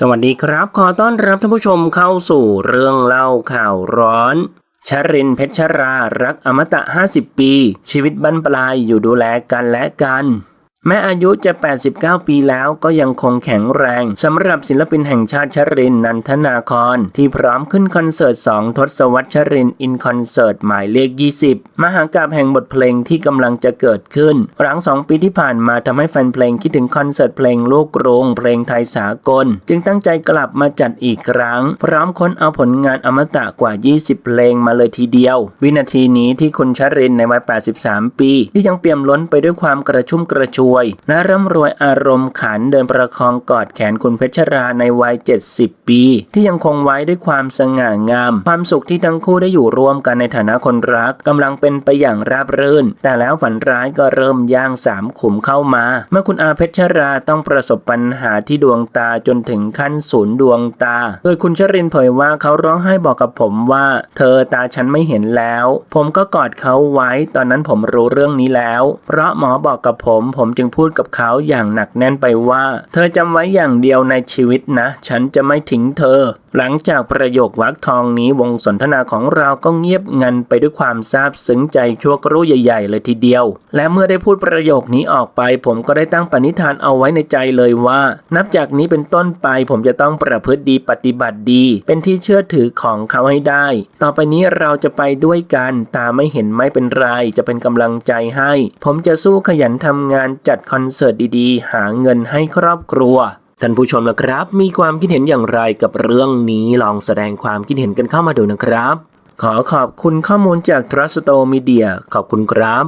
สวัสดีครับ ขอต้อนรับท่านผู้ชมเข้าสู่เรื่องเล่าข่าวร้อน ชรินเพชรรา รักอมตะ 50 ปี ชีวิตบรรปลายอยู่ดูแลกันและกัน แม้อายุจะ 89 ปีแล้วก็ยังคงแข็งแรงสำหรับศิลปินแห่งชาติชรินนันทนาครที่พร้อมขึ้นคอนเสิร์ต 2 ทศวรรษชรินอินคอนเสิร์ตหมายเลข 20 มหากาบแห่งบทเพลงที่กำลังจะเกิดขึ้น หลัง 2 ปีที่ผ่านมาทำให้แฟนเพลงคิดถึงคอนเสิร์ตเพลงลูกกรุงเพลงไทยสากล จึงตั้งใจกลับมาจัดอีกครั้ง พร้อมค้นเอาผลงานอมตะกว่า 20 เพลงมาเลยทีเดียว วินาทีนี้ที่คุณชรินในวัย 83 ปี ที่ยังเปี่ยมล้นไปด้วยความกระชุ่มกระชวยและร่ำรวยอารมณ์ขันเดินประคองกอดแขนคุณเพชรราในวัย 70 ปี ที่ยังคงไว้ด้วยความสง่างาม ความสุขที่ทั้งคู่ได้อยู่ร่วมกันในฐานะคนรักกำลังเป็นไปอย่างราบรื่น แต่แล้วฝันร้ายก็เริ่มย่างสามขุมเข้ามา เมื่อคุณอาเพชรราต้องประสบปัญหาที่ดวงตาจนถึงขั้นศูนย์ดวงตา โดยคุณชรินเผยว่าเขาร้องไห้บอกกับผมว่า เธอตาฉันไม่เห็นแล้ว ผมก็กอดเขาไว้ ตอนนั้นผมรู้เรื่องนี้แล้ว เพราะหมอบอกกับผม ผมจึงพูดกับเขาอย่างหนักแน่นไปว่า เธอจำไว้อย่างเดียวในชีวิตนะ ฉันจะไม่ทิ้งเธอ หลังจากประโยควักทองนี้วงสนทนาของเราก็เงียบงันไปด้วยความซาบซึ้งใจชั่วครู่ใหญ่ๆ เลยทีเดียว และเมื่อได้พูดประโยคนี้ออกไป ผมก็ได้ตั้งปณิธานเอาไว้ในใจเลยว่า นับจากนี้เป็นต้นไปผมจะต้องประพฤติดีปฏิบัติดี เป็นที่เชื่อถือของเขาให้ได้ ต่อไปนี้เราจะไปด้วยกันตาไม่เห็นไม่เป็นไร จะเป็นกำลังใจให้ ผมจะสู้ขยันทำงานจัดคอนเสิร์ตดีๆ หาเงินให้ครอบครัว ท่านผู้ชมนะครับ มีความคิดเห็นอย่างไรกับเรื่องนี้ลองแสดงความคิดเห็นกันเข้ามาดูนะครับ ขอขอบคุณข้อมูลจาก Truststore Media ขอบคุณครับ